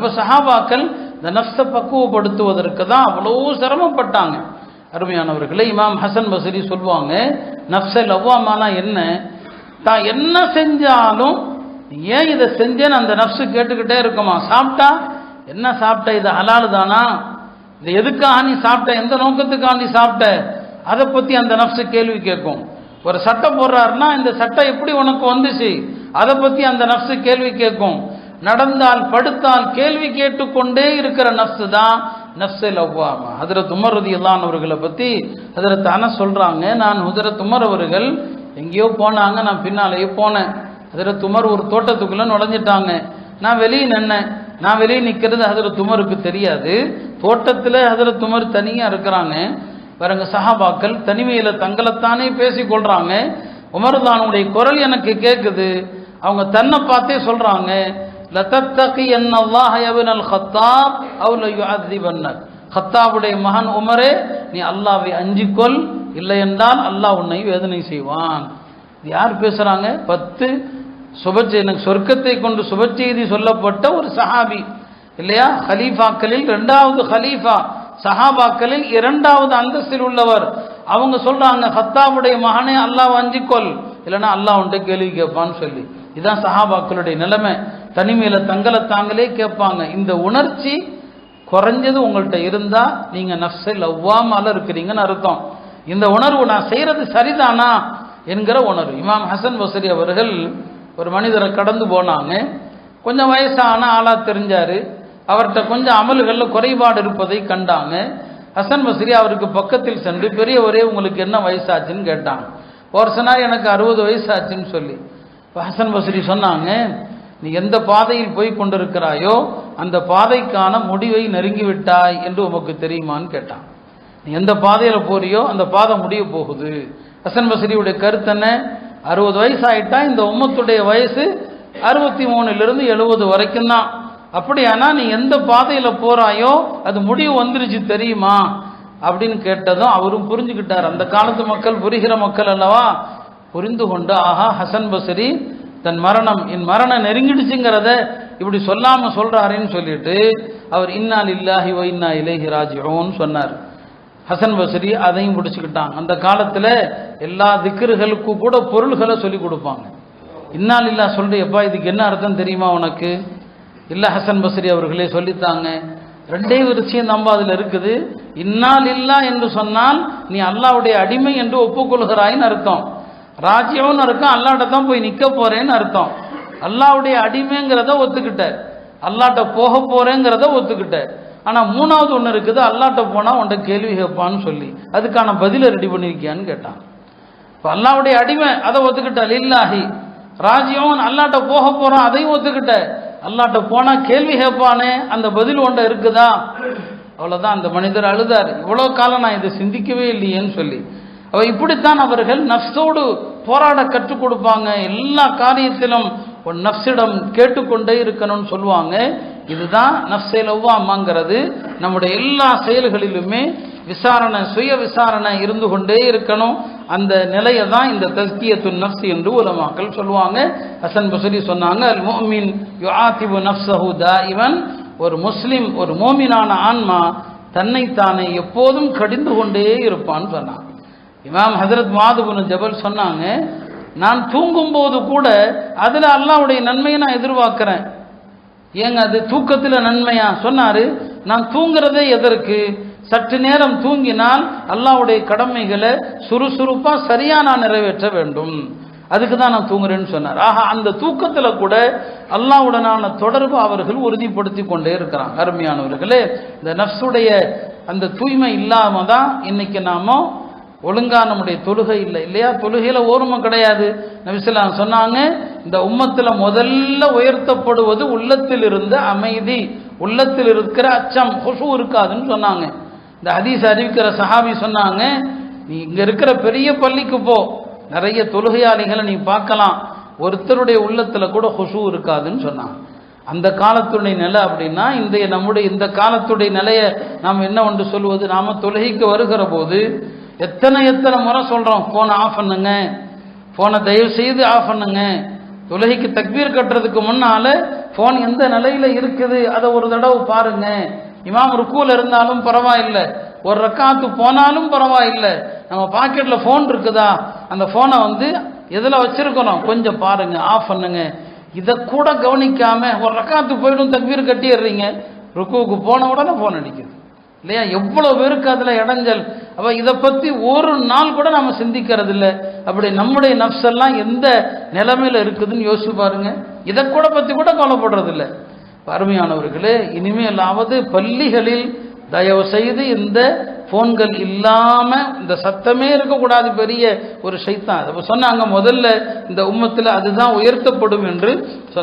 அப்போ சஹாபாக்கள் இந்த நஃப்ஸை பக்குவப்படுத்துவதற்கு தான் அவ்வளோ சிரமப்பட்டாங்க. அருமையானவர்களே இமாம் ஹசன் பசரி சொல்லுவாங்க நஃப்ஸை லவ்வாமானா என்ன? தான் என்ன செஞ்சாலும் ஏன் இதை செஞ்சேன்னு அந்த நஃப்ஸு கேட்டுக்கிட்டே இருக்குமா? சாப்பிட்டா? என்ன சாப்பிட்ட? இது ஹலாலு தானா? இது எதுக்காக நீ சாப்பிட்ட? எந்த நோக்கத்துக்காக நீ சாப்பிட்ட? அதை பற்றி அந்த நஃப்ஸு கேள்வி கேட்கும். ஒரு சட்டை போடுறாருன்னா இந்த சட்டை எப்படி உனக்கு வந்துச்சு? அதை பற்றி அந்த நஃப்ஸு கேள்வி கேட்கும். நடந்தால் படுத்தால் கேள்வி கேட்டுக்கொண்டே இருக்கிற நஃப்ஸு தான் நஃப்ஸே லவ்வாமா? ஹதரத் உமர் ரதி அவர்களை பற்றி ஹதரத் அனஸ் சொல்கிறாங்க நான் ஹதரத் உமர் அவர்கள் எங்கேயோ போனாங்க நான் பின்னாலேயே போனேன். ஹதரத் உமர் ஒரு தோட்டத்துக்குள்ளே நுழைஞ்சிட்டாங்க. நான் வெளியே நின்னேன். நான் வெளியே நிற்கிறது ஹதரத் உமருக்கு தெரியாது. தோட்டத்தில் ஹதரத் உமர் தனியாக இருக்கிறாங்க. பாருங்க சஹாபாக்கள் தனிமையில் தங்களைத்தானே பேசி கொள்றாங்க. உமர்தானுடைய குரல் எனக்கு கேட்குது அவங்க தன்னை பார்த்தே சொல்கிறாங்க லதத்தகி அல்லாஹ் யப்னல் ஹத்தாப் அவ் லயுஅذிபன்னக் ஹத்தாபுடைய மகன் உமரே நீ அல்லாவை அஞ்சிக்கொள். இல்லை என்றால் அல்லாஹ் உன்னை வேதனை செய்வான். இது யார் பேசுகிறாங்க பத்து சுபச்செய்தி எனக்கு சொர்க்கத்தை கொண்டு சுபச்செய்தி சொல்லப்பட்ட ஒரு சஹாபி. இல்லையா? ஹலீஃபாக்களில் ரெண்டாவது ஹலீஃபா. சஹாபாக்களில் இரண்டாவது அந்தஸ்தில் உள்ளவர். அவங்க சொல்கிறாங்க ஹத்தாவுடைய மகனே அல்லாஹ் அஞ்சிக்கொள். இல்லைன்னா அல்லாஹ் உன்ட்டு கேள்வி கேட்பான்னு சொல்லி. இதுதான் சஹாபாக்களுடைய நிலைமை. தனிமையில் தங்களை தாங்களே கேட்பாங்க. இந்த உணர்ச்சி குறைஞ்சது உங்கள்கிட்ட இருந்தா நீங்க நஃப்ஸை லவ்வாமல் இருக்கிறீங்கன்னு அர்த்தம். இந்த உணர்வு நான் செய்யறது சரிதானா என்கிற உணர்வு. இமாம் ஹசன் வசரி அவர்கள் ஒரு மனிதரை கடந்து போனாங்க. கொஞ்சம் வயசான ஆளா தெரிஞ்சாரு. அவர்கிட்ட கொஞ்சம் அமல்களில் குறைபாடு இருப்பதை கண்டாங்க. ஹசன் பஸ்ரி அவருக்கு பக்கத்தில் சென்று பெரியவரே உங்களுக்கு என்ன வயசாச்சுன்னு கேட்டாங்க ஒரு சொன்னார் எனக்கு அறுபது வயசாச்சுன்னு சொல்லி. இப்போ ஹசன் பஸ்ரி சொன்னாங்க நீ எந்த பாதையில் போய் கொண்டிருக்கிறாயோ அந்த பாதைக்கான முடிவை நெருங்கிவிட்டாய் என்று உமக்கு தெரியுமான்னு கேட்டான். நீ எந்த பாதையில் போறியோ அந்த பாதை முடிய போகுது. ஹசன் பசரியுடைய கருத்து என்ன? அறுபது வயசு ஆயிட்டா இந்த உம்மத்துடைய வயசு அறுபத்தி மூணுலேருந்து எழுபது வரைக்கும் தான் அப்படியானா நீ எந்த பாதையில் போறாயோ அது முடிவு வந்துருச்சு தெரியுமா? அப்படின்னு கேட்டதும் அவரும் புரிஞ்சுக்கிட்டார். அந்த காலத்து மக்கள் புரிகிற மக்கள் அல்லவா? புரிந்து கொண்டு ஆஹா ஹசன் பசரி தன் மரணம் என் மரணம் நெருங்கிடுச்சுங்கிறத இப்படி சொல்லாமல் சொல்கிறாருன்னு சொல்லிட்டு அவர் இன்னால் இல்லாஹி ஓ இன்னா இலேஹி ராஜியோன்னு சொன்னார். ஹசன் பசரி அதையும் பிடிச்சிக்கிட்டான். அந்த காலத்தில் எல்லா திக்கர்களுக்கும் கூட பொருள்களை சொல்லி கொடுப்பாங்க. இன்னால் இல்லா சொல்றியப்பா இதுக்கு என்ன அர்த்தம் தெரியுமா உனக்கு? இல்லை ஹசன் பசரி அவர்களே சொல்லித்தாங்க. ரெண்டே விஷயம் நம்ம அதில் இருக்குது. இன்னால் இல்லா என்று சொன்னால் நீ அல்லாவுடைய அடிமை என்று ஒப்புக்கொள்கிறாயின்னு அர்த்தம். ராஜ்யம்னு அர்த்தம் அல்லாட்ட தான் போய் நிற்க போறேன்னு அர்த்தம். அல்லாவுடைய அடிமைங்கிறத ஒத்துக்கிட்ட அல்லாட்ட போக போறேங்கிறத ஒத்துக்கிட்ட ஆனா மூணாவது ஒன்று இருக்குது அல்லாட்ட போனா உன்ட்ட கேள்வி கேட்பான்னு சொல்லி. அதுக்கான பதிலை ரெடி பண்ணியிருக்கியான்னு கேட்டான். இப்போ அல்லாவுடைய அடிமை அதை ஒத்துக்கிட்ட லில்லாஹி. ராஜ்யம் அல்லாட்ட போக போறான் அதையும் ஒத்துக்கிட்ட அல்லாட்ட போனா கேள்வி கேட்பானே அந்த பதில் ஒன்றை இருக்குதா? அவ்வளவுதான் அந்த மனிதர் அழுதார். இவ்வளோ காலம் நான் இதை சிந்திக்கவே இல்லையேன்னு சொல்லி. அவ இப்படித்தான் அவர்கள் நஃப்ஸோடு போராட கற்றுக் கொடுப்பாங்க. எல்லா காரியத்திலும் ஒரு நஃப்ஸிடம் கேட்டுக்கொண்டே இருக்கணும்னு சொல்லுவாங்க. இதுதான் நஃப்ஸே லவ்வாமாங்கிறது நம்முடைய எல்லா செயல்களிலுமே விசாரணை சுய விசாரணை இருந்து கொண்டே இருக்கணும். அந்த நிலையை தான் இந்த தஸ்கியத்து நஃப்ஸ் என்று உலமாக்கள் சொல்லுவாங்க. ஹசன் பசரி சொன்னாங்க அல் மோமின் யுஆத்திபு நஃப்ஸஹு இவன் ஒரு முஸ்லிம் ஒரு மோமினான ஆன்மா தன்னைத்தானே எப்போதும் கடிந்து கொண்டே இருப்பான்னு சொன்னான் இமாம் ஹசரத் மாதுபுன் ஜபல் சொன்னாங்க நான் தூங்கும்போது கூட அதில் அல்லாவுடைய நன்மையை நான் எதிர்பார்க்குறேன். ஏங்க அது தூக்கத்தில் நன்மையா? சொன்னார் நான் தூங்குறதே எதற்கு? சற்று நேரம் தூங்கினால் அல்லாவுடைய கடமைகளை சுறுசுறுப்பாக சரியாக நான் நிறைவேற்ற வேண்டும். அதுக்கு தான் நான் தூங்குறேன்னு சொன்னார். ஆஹா அந்த தூக்கத்தில் கூட அல்லாவுடனான தொடர்பு அவர்கள் உறுதிப்படுத்தி கொண்டே இருக்கிறாங்க. அருமையானவர்களே இந்த நஃப்ஸுடைய அந்த தூய்மை இல்லாமல் தான் இன்னைக்கு நாம ஒழுங்கா நம்முடைய தொழுகை இல்லை. இல்லையா? தொழுகையில் ஓர்மை கிடையாது. நபிசுலாம் சொன்னாங்க இந்த உம்மத்தில் முதல்ல உயர்த்தப்படுவது உள்ளத்தில் இருந்த அமைதி. உள்ளத்தில் இருக்கிற அச்சம் கொசு இருக்காதுன்னு சொன்னாங்க. இந்த ஹதீஸ் அறிவிக்கிற சஹாபி சொன்னாங்க நீ இங்கே இருக்கிற பெரிய பள்ளிக்கு போ. நிறைய தொழுகையாளிகளை நீ பார்க்கலாம். ஒருத்தருடைய உள்ளத்தில் கூட கொசு இருக்காதுன்னு சொன்னாங்க. அந்த காலத்துடைய நிலை அப்படின்னா இந்த நம்முடைய இந்த காலத்துடைய நிலையை நாம் என்ன ஒன்று சொல்வது? நாம் தொழுகைக்கு வருகிற போது எத்தனை எத்தனை முறை சொல்கிறோம் ஃபோனை ஆஃப் பண்ணுங்க. ஃபோனை தயவு செய்து ஆஃப் பண்ணுங்க. தொழுகைக்கு தக்பீர் கட்டுறதுக்கு முன்னால் ஃபோன் எந்த நிலையில் இருக்குது அதை ஒரு தடவை பாருங்க. இமாம் ருக்கூல இருந்தாலும் பரவாயில்லை. ஒரு ரக்காத்து போனாலும் பரவாயில்லை. நம்ம பாக்கெட்டில் ஃபோன் இருக்குதா? அந்த ஃபோனை வந்து எதில் வச்சுருக்கணும்? கொஞ்சம் பாருங்க ஆஃப் பண்ணுங்க. இதை கூட கவனிக்காமல் ஒரு ரக்காத்து போயிடும் தக்பீர் கட்டிடுறீங்க. ருக்குவுக்கு போன உடனே ஃபோன் அடிக்குது. இல்லையா? எவ்வளோ பேருக்கு அதில் இடைஞ்சல் அப்போ இதை பற்றி ஒரு நாள் கூட நம்ம சிந்திக்கிறது இல்லை அப்படி நம்முடைய நப்செல்லாம் எந்த நிலைமையில் இருக்குதுன்னு யோசிச்சு பாருங்க. இதை கூட பற்றி கூட கவலைப்படுறதில்ல. அருமையானவர்களே இனிமேலாவது பள்ளிகளில் தயவு செய்து இந்த ஃபோன்கள் இல்லாமல் இந்த சத்தமே இருக்கக்கூடாது பெரிய ஒரு சைத்தான். அப்போ சொன்னாங்க முதல்ல இந்த உம்மத்தில் அதுதான் உயர்த்தப்படும் என்று சொன்னாங்க.